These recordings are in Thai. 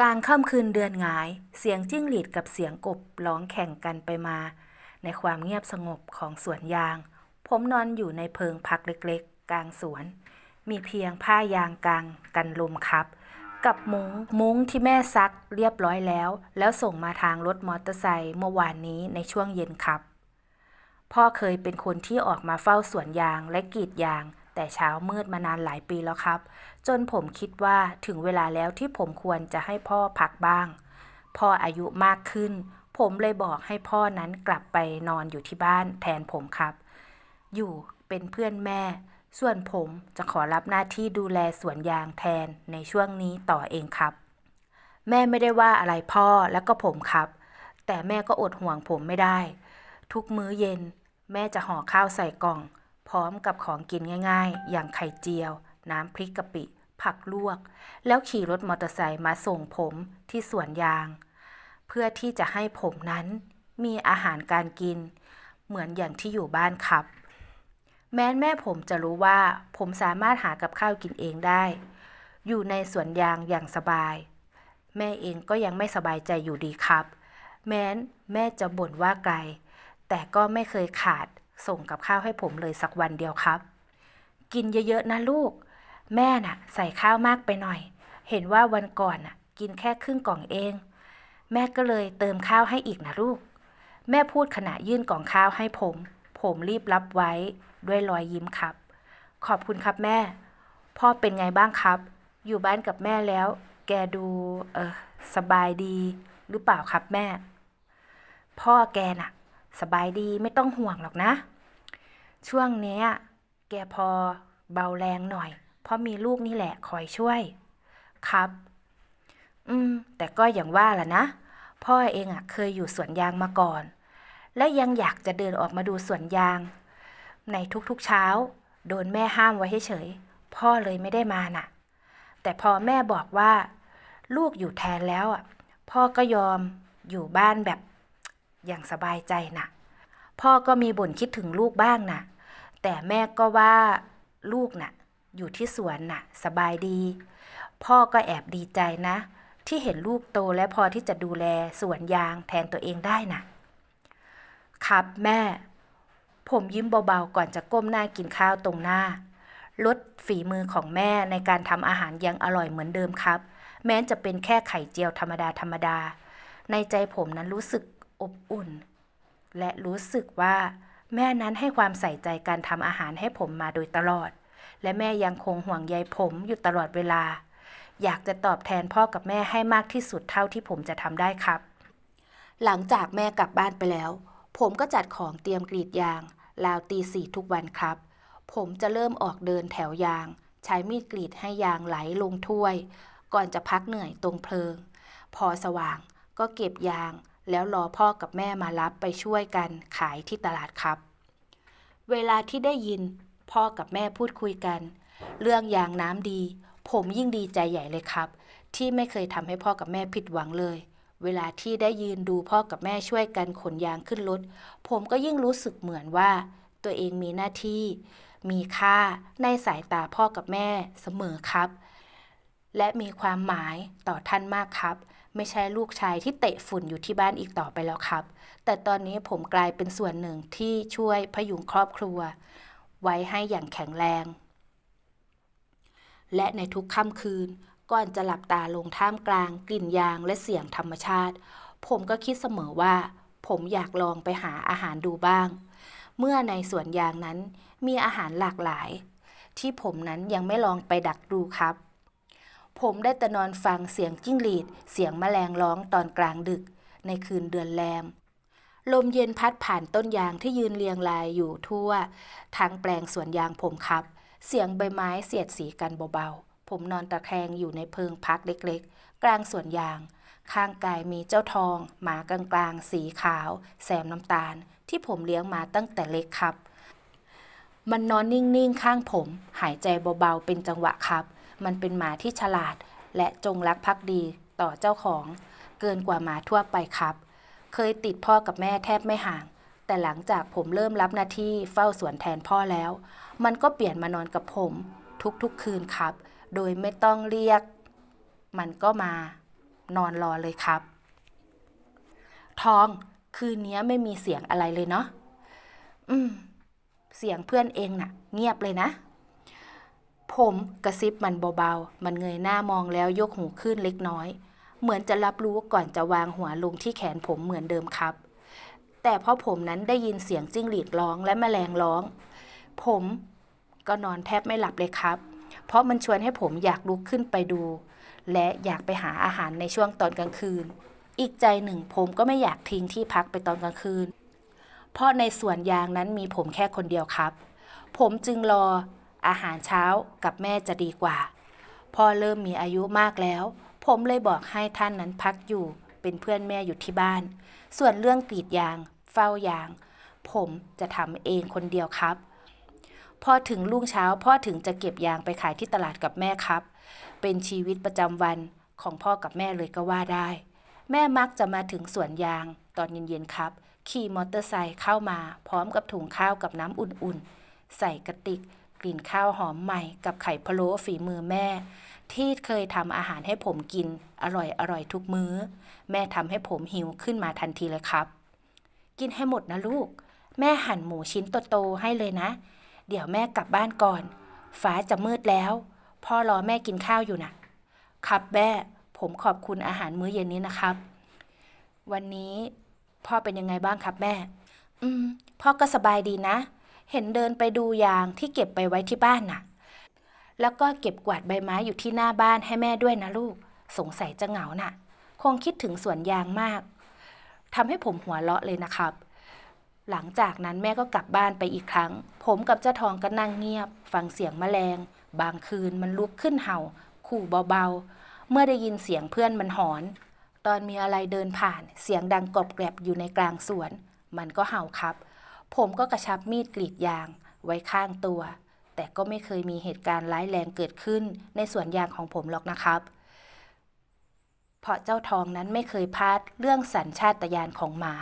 กลางค่ำคืนเดือนหงาย เสียงจิ้งหรีดกับเสียงกบร้องแข่งกันไปมา ในความเงียบสงบของสวนยาง ผมนอนอยู่ในเพิงพักเล็กๆ กลางสวน มีเพียงผ้ายางกางกันลมครับ กับมุง้งมุ้งที่แม่ซักเรียบร้อยแล้ว แล้วส่งมาทางรถมอเตอร์ไซค์เมื่อวานนี้ในช่วงเย็นครับ พ่อเคยเป็นคนที่ออกมาเฝ้าสวนยางและกรีดยาง แต่เช้ามืดมานานหลายปีแล้วครับ จนผมคิดว่าถึงเวลาแล้วที่ผมควรจะให้พ่อพักบ้าง พ่ออายุมากขึ้น ผมเลยบอกให้พ่อนั้นกลับไปนอนอยู่ที่บ้านแทนผมครับ อยู่เป็นเพื่อนแม่ ส่วนผมจะขอรับหน้าที่ดูแลสวนยางแทนในช่วงนี้ต่อเองครับ แม่ไม่ได้ว่าอะไรพ่อแล้วก็ผมครับ แต่แม่ก็อดห่วงผมไม่ได้ ทุกมื้อเย็น แม่จะห่อข้าวใส่กล่อง พร้อมกับของกินง่ายๆ อย่างไข่เจียว น้ำพริกกะปิ ผักลวก แล้วขี่รถมอเตอร์ไซค์มาส่งผมที่สวนยาง เพื่อที่จะให้ผมนั้นมีอาหารการกิน เหมือนอย่างที่อยู่บ้านครับ แม้แม่ผมจะรู้ว่าผมสามารถหากับข้าวกินเองได้ อยู่ในสวนยางอย่างสบาย แม่เองก็ยังไม่สบายใจอยู่ดีครับ แม้นแม่จะบ่นว่าไกล แต่ก็ไม่เคยขาด ส่งกับข้าวให้ผมเลยสักวันเดียวครับ กินเยอะๆนะลูก แม่น่ะ ใส่ข้าวมากไปหน่อย เห็นว่าวันก่อนน่ะ กินแค่ครึ่งกล่องเอง แม่ก็เลยเติมข้าวให้อีกนะลูก แม่พูดขณะยื่นกล่องข้าวให้ผม ผมรีบรับไว้ด้วยรอยยิ้มครับ ขอบคุณครับแม่ พ่อเป็นไงบ้างครับ อยู่บ้านกับแม่แล้ว แกดูเออสบายดี หรือเปล่าครับแม่ พ่อแกน่ะ สบายดีไม่ต้องห่วงหรอกนะ ช่วงเนี้ยแกพอเบาแรงหน่อย เพราะมีลูกนี่แหละคอยช่วย ครับ อืม แต่ก็อย่างว่าล่ะนะ พ่อเองอะ เคยอยู่สวนยางมาก่อน และยังอยากจะเดินออกมาดูสวนยาง ในทุกๆเช้า โดนแม่ห้ามไว้เฉยๆพ่อเลยไม่ได้มาน่ะ แต่พอแม่บอกว่า ลูกอยู่แทนแล้วอะ พ่อก็ยอมอยู่บ้านแบบ อย่างสบายใจน่ะพ่อก็มีบ่นคิดถึงลูกบ้างน่ะแต่แม่ก็ว่าลูกน่ะอยู่ที่สวนน่ะสบายดี พ่อก็แอบดีใจนะ ที่เห็นลูกโตและพอที่จะดูแลสวนยางแทนตัวเองได้น่ะ ครับแม่ ผมยิ้มเบาๆก่อนจะก้มหน้ากินข้าวตรงหน้าลดฝีมือของแม่ในการทำอาหารยังอร่อยเหมือนเดิมครับ แม้จะเป็นแค่ไข่เจียวธรรมดาธรรมดา ในใจผมนั้นรู้สึก อบอุ่น และรู้สึกว่าแม่นั้นให้ความใส่ใจการทำอาหารให้ผมมาโดยตลอด และแม่ยังคงห่วงใยผมอยู่ตลอดเวลา อยากจะตอบแทนพ่อกับแม่ให้มากที่สุดเท่าที่ผมจะทำได้ครับ หลังจากแม่กลับบ้านไปแล้ว ผมก็จัดของเตรียมกรีดยางราวตีสี่ทุกวันครับ ผมจะเริ่มออกเดินแถวยาง ใช้มีดกรีดให้ยางไหลลงถ้วย ก่อนจะพักเหนื่อยตรงเพลิง พอสว่างก็เก็บยาง แล้วรอพ่อกับแม่มารับไปช่วยกันขายที่ตลาดครับ เวลาที่ได้ยินพ่อกับแม่พูดคุยกัน เรื่องยางน้ำดี ผมยิ่งดีใจใหญ่เลยครับ ที่ไม่เคยทำให้พ่อกับแม่ผิดหวังเลย เวลาที่ได้ยืนดูพ่อกับแม่ช่วยกันขนยางขึ้นรถผมก็ยิ่งรู้สึกเหมือนว่า ตัวเองมีหน้าที่ มีค่าในสายตาพ่อกับแม่เสมอครับ และมีความหมายต่อท่านมากครับ ไม่ใช่ลูกชายที่เตะฝุ่นอยู่ที่บ้านอีกต่อไปแล้วครับ แต่ตอนนี้ผมกลายเป็นส่วนหนึ่งที่ช่วยพยุงครอบครัว ไว้ให้อย่างแข็งแรง และในทุกค่ำคืนก่อนจะหลับตาลงท่ามกลาง กลิ่นยางและเสียงธรรมชาติ ผมก็คิดเสมอว่า ผมอยากลองไปหาอาหารดูบ้าง เมื่อในสวนยางนั้นมีอาหารหลากหลาย ที่ผมนั้นยังไม่ลองไปดักดูครับ ผมได้แต่นอนฟังเสียงจิ้งหรีด เสียงแมลงร้องตอนกลางดึก ในคืนเดือนแรม ลมเย็นพัดผ่านต้นยางที่ยืนเรียงรายอยู่ทั่วทางแปลงสวนยางผมครับ เสียงใบไม้เสียดสีกันเบาๆ ผมนอนตะแคงอยู่ในเพิงพักเล็กๆ กลางสวนยาง ข้างกายมีเจ้าทอง หมากลางๆ สีขาวแซมน้ำตาล ที่ผมเลี้ยงมาตั้งแต่เล็กครับ มันนอนนิ่งๆ ข้างผม หายใจเบาๆ เป็นจังหวะครับ มันเป็นหมาที่ฉลาด และจงรักภักดีต่อเจ้าของ เกินกว่าหมาทั่วไปครับ เคยติดพ่อกับแม่แทบไม่ห่าง แต่หลังจากผมเริ่มรับหน้าที่เฝ้าสวนแทนพ่อแล้ว มันก็เปลี่ยนมานอนกับผม ทุกๆคืนครับ โดยไม่ต้องเรียก มันก็มานอนรอเลยครับ ทองคืนนี้ไม่มีเสียงอะไรเลยเนาะอืม เสียงเพื่อนเองน่ะ เงียบเลยนะ ผมกระซิบมันเบาๆ มันเงยหน้ามองแล้วยกหูขึ้นเล็กน้อย เหมือนจะรับรู้ก่อนจะวางหัวลงที่แขนผมเหมือนเดิมครับ แต่พราะผมนั้นได้ยินเสียงจิ้งหรีดร้องและแมลงร้อง ผมก็นอนแทบไม่หลับเลยครับ เพราะมันชวนให้ผมอยากลุกขึ้นไปดู และอยากไปหาอาหารในช่วงตอนกลางคืน อีกใจหนึ่งผมก็ไม่อยากทิ้งที่พักไปตอนกลางคืน เพราะในสวนยางนั้นมีผมแค่คนเดียวครับ ผมจึงรอ อาหารเช้ากับแม่จะดีกว่า พ่อเริ่มมีอายุมากแล้ว ผมเลยบอกให้ท่านนั้นพักอยู่ เป็นเพื่อนแม่อยู่ที่บ้าน ส่วนเรื่องกรีดยาง เฝ้ายาง ผมจะทำเองคนเดียวครับ พอถึงรุ่งเช้าพ่อถึงจะเก็บยางไปขายที่ตลาดกับแม่ครับ เป็นชีวิตประจำวันของพ่อกับแม่เลยก็ว่าได้ แม่มักจะมาถึงสวนยางตอนเย็นๆครับ ขี่มอเตอร์ไซค์เข้ามาพร้อมกับถุงข้าวกับน้ำอุ่นๆ ใส่กระติก กลิ่นข้าวหอมใหม่กับไข่พะโล้ฝีมือแม่ ที่เคยทำอาหารให้ผมกินอร่อยอร่อยทุกมื้อ แม่ทำให้ผมหิวขึ้นมาทันทีเลยครับ กินให้หมดนะลูก แม่หั่นหมูชิ้นโตๆให้เลยนะ เดี๋ยวแม่กลับบ้านก่อน ฟ้าจะมืดแล้ว พ่อรอแม่กินข้าวอยู่นะครับแม่ผมขอบคุณอาหารมื้อเย็นนี้นะครับ วันนี้พ่อเป็นยังไงบ้างครับแม่ อืม พ่อก็สบายดีนะ เห็นเดินไปดูยางที่เก็บไปไว้ที่บ้านน่ะ แล้วก็เก็บกวาดใบไม้อยู่ที่หน้าบ้านให้แม่ด้วยนะลูก สงสัยจะเหงาน่ะ คงคิดถึงสวนยางมากทำให้ผมหัวเราะเลยนะครับ หลังจากนั้นแม่ก็กลับบ้านไปอีกครั้ง ผมกับเจ้าทองก็นั่งเงียบ ฟังเสียงแมลง บางคืนมันลุกขึ้นเห่า ขู่เบาๆ เมื่อได้ยินเสียงเพื่อนมันหอน ตอนมีอะไรเดินผ่าน เสียงดังกรอบแกรบอยู่ในกลางสวน มันก็เห่าครับ ผมก็กระชับมีดกรีดยาง ไว้ข้างตัว แต่ก็ไม่เคยมีเหตุการณ์ร้ายแรงเกิดขึ้นในสวนยางของผมหรอกนะครับ เพราะเจ้าทองนั้นไม่เคยพลาดเรื่องสัญชาตญาณของหมา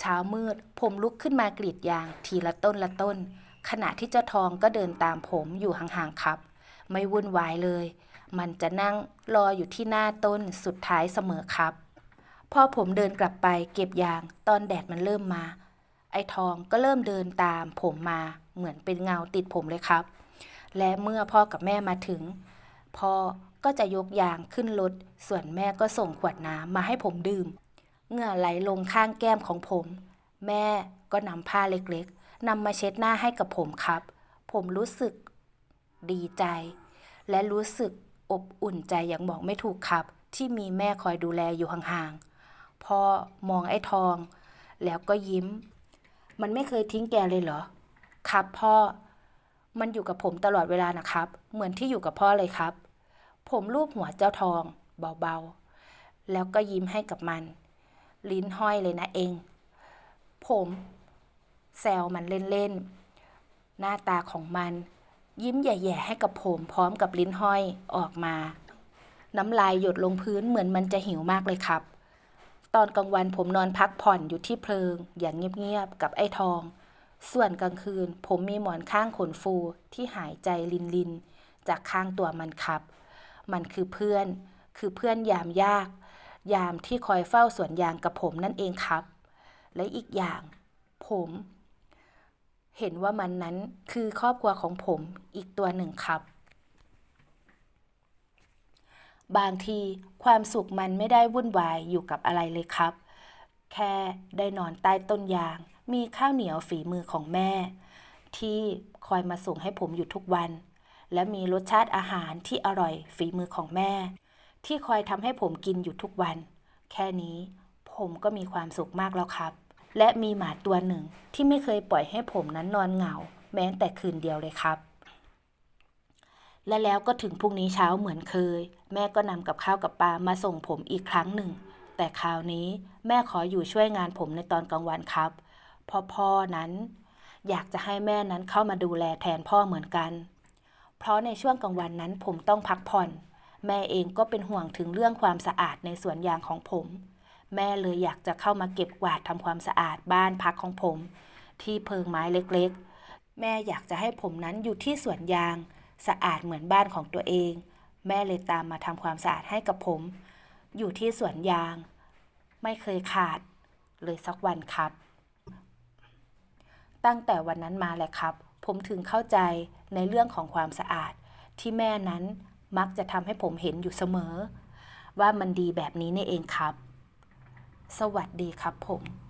เช้ามืดผมลุกขึ้นมากรีดยาง ทีละต้นละต้น ขณะที่เจ้าทองก็เดินตามผมอยู่ห่างๆครับ ไม่วุ่นวายเลย มันจะนั่งรออยู่ที่หน้าต้นสุดท้ายเสมอครับ พอผมเดินกลับไปเก็บยางตอนแดดมันเริ่มมา ไอ้ทองก็เริ่มเดินตามผมมาเหมือนเป็นเงาติดผมเลยครับ และเมื่อพ่อกับแม่มาถึง พ่อก็จะยกยางขึ้นรถ ส่วนแม่ก็ส่งขวดน้ำมาให้ผมดื่ม เหงื่อไหลลงข้างแก้มของผม แม่ก็นำผ้าเล็กๆนำมาเช็ดหน้าให้กับผมครับ ผมรู้สึกดีใจ และรู้สึกอบอุ่นใจอย่างบอกไม่ถูกครับ ที่มีแม่คอยดูแลอยู่ห่างๆ พ่อมองไอ้ทอง แล้วก็ยิ้ม มันไม่เคยทิ้งแกเลยเหรอ ครับพ่อ มันอยู่กับผมตลอดเวลานะครับ เหมือนที่อยู่กับพ่อเลยครับ ผมลูบหัวเจ้าทอง เบาๆ แล้วก็ยิ้มให้กับมัน ลิ้นห้อยเลยนะเอง ผมแซวมันเล่นๆ หน้าตาของมัน ยิ้มแย่ๆให้กับผมพร้อมกับลิ้นห้อยออกมา น้ำลายหยดลงพื้นเหมือนมันจะหิวมากเลยครับ ตอนกลางวันผมนอนพักผ่อนอยู่ที่เพลิง อย่างเงียบๆกับไอ้ทอง ส่วนกลางคืน ผมมีหมอนข้างขนฟูที่หายใจลินๆจากข้างตัวมันครับ มันคือเพื่อน คือเพื่อนยามยาก ยามที่คอยเฝ้าสวนยางกับผมนั่นเองครับ และอีกอย่าง ผม เห็นว่ามันนั้นคือครอบครัวของผมอีกตัวหนึ่งครับ บางทีความสุขมันไม่ได้วุ่นวายอยู่กับอะไรเลยครับ แค่ได้นอนใต้ต้นยาง มีข้าวเหนียวฝีมือของแม่ ที่คอยมาส่งให้ผมอยู่ทุกวัน และมีรสชาติอาหารที่อร่อยฝีมือของแม่ ที่คอยทำให้ผมกินอยู่ทุกวัน แค่นี้ผมก็มีความสุขมากแล้วครับ และมีหมาตัวหนึ่งที่ไม่เคยปล่อยให้ผมนั้นนอนเหงา แม้แต่คืนเดียวเลยครับ และแล้วก็ถึงพรุ่งนี้เช้าเหมือนเคย แม่ก็นำกับข้าวกับปลามาส่งผมอีกครั้งหนึ่ง แต่คราวนี้แม่ขออยู่ช่วยงานผมในตอนกลางวันครับเพราะพ่อนั้น อยากจะให้แม่นั้นเข้ามาดูแลแทนพ่อเหมือนกัน เพราะในช่วงกลางวันนั้นผมต้องพักผ่อน แม่เองก็เป็นห่วงถึงเรื่องความสะอาดในสวนยางของผม แม่เลยอยากจะเข้ามาเก็บกวาดทำความสะอาดบ้านพักของผม ที่เพิงไม้เล็กๆ แม่อยากจะให้ผมนั้นอยู่ที่สวนยาง สะอาดเหมือนบ้านของตัวเอง แม่เลยตามมาทำความสะอาดให้กับผม อยู่ที่สวนยาง ไม่เคยขาด เลยสักวันครับ ตั้งแต่วันนั้นมาแหละครับ ผมถึงเข้าใจในเรื่องของความสะอาด ที่แม่นั้นมักจะทำให้ผมเห็นอยู่เสมอ ว่ามันดีแบบนี้นี่เองครับ สวัสดีครับผม